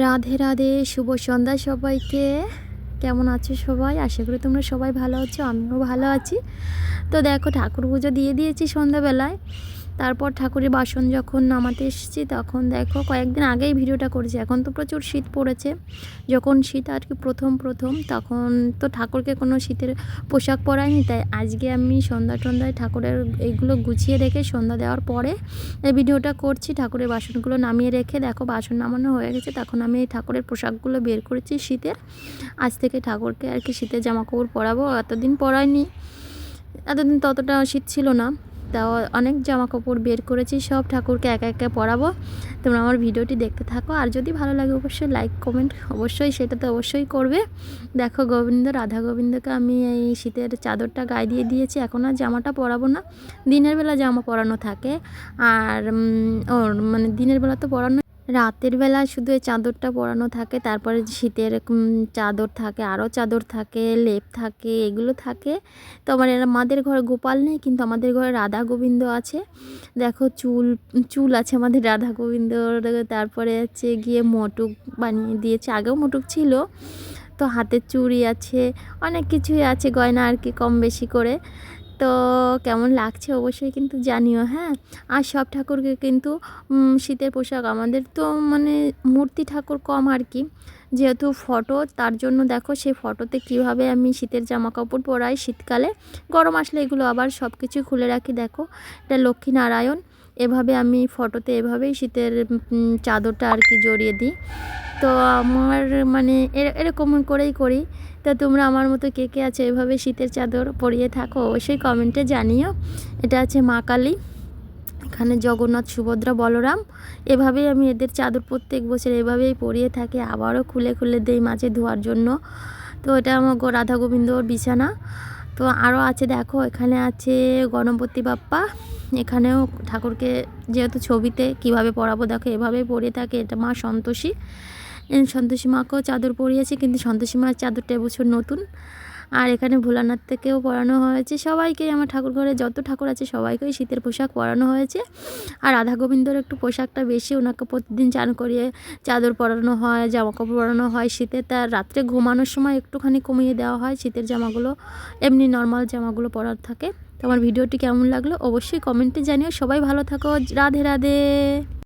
রাধে রাধে, শুভ সন্ধ্যা সবাইকে। কেমন আছো সবাই? আশা করি তোমরা সবাই ভালো আছো, আমিও ভালো আছি। তো দেখো, ঠাকুর পুজো দিয়ে দিয়েছি সন্ধ্যাবেলায়। তারপর ঠাকুরের বাসন যখন নামাতে এসেছি, তখন দেখো কয়েকদিন আগেই ভিডিওটা করেছি। এখন তো প্রচুর শীত পড়েছে। যখন শীত আর কি প্রথম প্রথম, তখন তো ঠাকুরকে কোনো শীতের পোশাক পরায়নি তাই আজকে আমি সন্ধ্যা টন্ধ্যায় ঠাকুরের এইগুলো গুছিয়ে রেখে সন্ধ্যা দেওয়ার পরে এই ভিডিওটা করছি। ঠাকুরের বাসনগুলো নামিয়ে রেখে দেখো বাসন নামানো হয়ে গেছে। তখন আমি এই ঠাকুরের পোশাকগুলো বের করেছি শীতের আজ থেকে ঠাকুরকে আর কি শীতের জামা কাপড় পরাবো। এতদিন পরাইনি। এতদিন ততটা শীত ছিল না। তাও অনেক জামা কাপড় বের করেছি, সব ঠাকুরকে একা একা পরাবো। তোমরা আমার ভিডিওটি দেখতে থাকো। আর যদি ভালো লাগে, অবশ্যই লাইক কমেন্ট অবশ্যই সেটা তো অবশ্যই করবে। দেখো, গোবিন্দ, রাধা গোবিন্দকে আমি এই শীতের চাদরটা গায়ে দিয়ে দিয়েছি। এখন আর জামাটা পরাবো না। দিনের বেলা জামা পরানো থাকে। আর ওর মানে দিনের বেলা তো পরানো রাতের বেলা শুধু এই চাদরটা পরানো থাকে, তারপরে শীতের চাদর থাকে, আরও চাদর থাকে, লেপ থাকে, এগুলো থাকে। তো আমার আমাদের ঘরে গোপাল নেই, কিন্তু আমাদের ঘরে রাধা গোবিন্দ আছে। দেখো চুল চুল আছে আমাদের রাধা গোবিন্দর, তারপরে হচ্ছে গিয়ে মটুক বানিয়ে দিয়েছে, আগেও মটুক ছিল। তো হাতের চুড়ি আছে, অনেক কিছুই আছে, গয়না আর কি কম বেশি করে। তো কেমন লাগছে অবশ্যই কিন্তু জানিও হ্যাঁ? আর সব ঠাকুরকে কিন্তু শীতের পোশাক আমাদের তো মানে মূর্তি ঠাকুর কম আর কি। যেহেতু ফটো, তার জন্য দেখো সেই ফটোতে কীভাবে আমি শীতের জামা কাপড় পরাই শীতকালে। গরম আসলে এগুলো আবার সব কিছু খুলে রাখি, দেখো। এটা লক্ষ্মীনারায়ণ। এভাবে আমি ফটোতে এভাবেই শীতের চাদরটা আর কি জড়িয়ে দিই। তো আমার মানে এর- এরকম করেই করি। তা তোমরা আমার মতো কে কে আছে এভাবে শীতের চাদর পরিয়ে থাকো অবশ্যই কমেন্টে জানিও। এটা আছে মা কালী, এখানে জগন্নাথ, সুভদ্রা, বলরাম। এভাবেই আমি এদের চাদর প্রত্যেক বছর এভাবেই পরিয়ে থাকি, আবারও খুলে খুলে দেই মাঝে ধোয়ার জন্য। তো এটা আমার রাধা গোবিন্দর বিছানা। তো আরও আছে দেখো, এখানে আছে গণপতি বাপ্পা। এখানেও ঠাকুরকে যেহেতু ছবিতে কীভাবে পরাবো দেখো, এভাবেই পরিয়ে থাকে। এটা মা সন্তোষী। এই সন্তোষী মাকেও চাদর পরিয়েছে, কিন্তু সন্তোষী মার চাদরটা এবছর নতুন। আর এখানে ভোলানাথ থেকেও পরানো হয়েছে। সবাইকে আমার ঠাকুর ঘরে যত ঠাকুর আছে সবাইকেই শীতের পোশাক পরানো হয়েছে। আর রাধা গোবিন্দর একটু পোশাকটা বেশি, ওনাকে প্রতিদিন চান করিয়ে চাদর পরানো হয় জামা কাপড় পরানো হয়। শীতে তার রাত্রে ঘুমানোর সময় একটুখানি কমিয়ে দেওয়া হয়। শীতের জামাগুলো, এমনি নর্মাল জামাগুলো পরার থাকে। তো আমার ভিডিওটি কেমন লাগল অবশ্যই কমেন্টে জানিও। সবাই ভালো থাকো। রাধে রাধে।